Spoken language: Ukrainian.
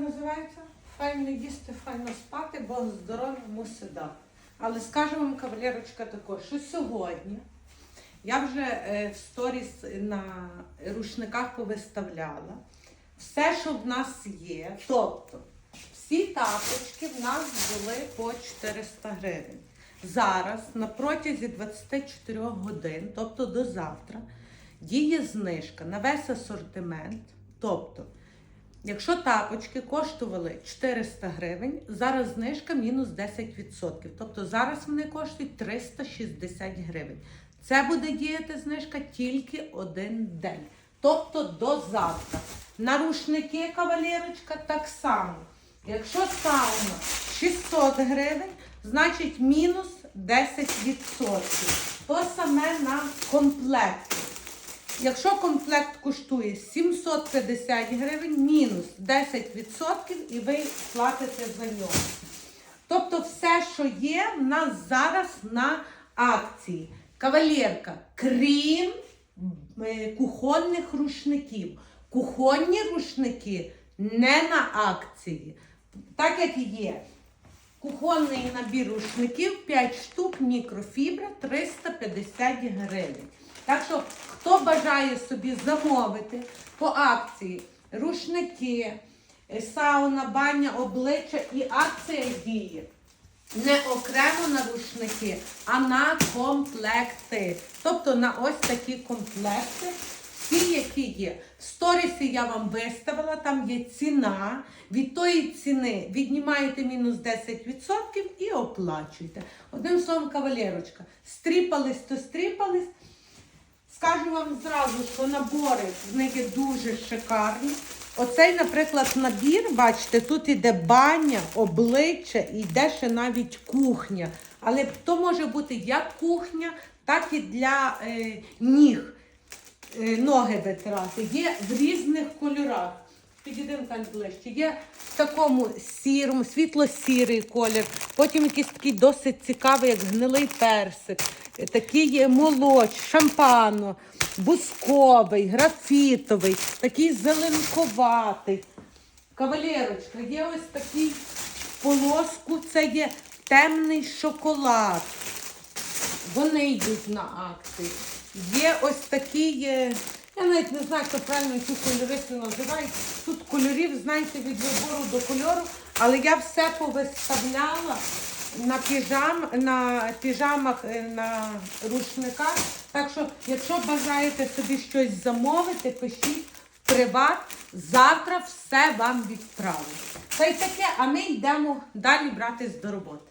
називається? Файно їсти, файно спати, бо здоров'я мусить дати. Але скажу вам, кавалерочка, також, що сьогодні я вже е, в сторіс на рушниках повиставляла все, що в нас є. Тобто, всі тапочки в нас були по 400 гривень. Зараз на протязі 24 годин, тобто до завтра, діє знижка на весь асортимент. Тобто, якщо тапочки коштували 400 гривень, зараз знижка мінус 10%. Тобто зараз вони коштують 360 гривень. Це буде діяти знижка тільки один день. Тобто до завтра. На рушники кавалерочка так само. Якщо сауна 600 гривень, значить мінус 10%. То саме на комплекті. Якщо комплект коштує 750 гривень, мінус 10% і ви платите за нього. Тобто все, що є, в нас зараз на акції. Кавалерка, крім е, кухонних рушників. Кухонні рушники не на акції. Так як є. Кухонний набір рушників 5 штук, мікрофібра 350 гривень. Так що, хто бажає собі замовити по акції рушники, е, сауна, баня, обличчя і акція діє. Не окремо на рушники, а на комплекти. Тобто на ось такі комплекти, всі, які є. В сторісі я вам виставила, там є ціна. Від тої ціни віднімаєте мінус 10% і оплачуєте. Одним словом, кавалерочка, стріпались, то стріпались. Скажу вам зразу, що набори з них є дуже шикарні. Оцей, наприклад, набір, бачите, тут іде баня, обличчя, і йде ще навіть кухня. Але то може бути як кухня, так і для е, ніг, е, ноги витирати. Є в різних кольорах. Підійдемо ближче. Є в такому сірому, світло-сірий колір, потім якийсь такий досить цікавий, як гнилий персик, такий є молоч, шампано, бусковий, графітовий, такий зеленковатий. Кавалерочка, є ось такий полоску, це є темний шоколад. Вони йдуть на акції. Є ось такі, е, я навіть не знаю, як правильно ці кольористи називають. Тут кольорів, знаєте, від вибору до кольору, але я все повиставляла на, піжам, на піжамах, е, на рушниках. Так що, якщо бажаєте собі щось замовити, пишіть в приват. Завтра все вам відправлю. Та й таке, а ми йдемо далі братись до роботи.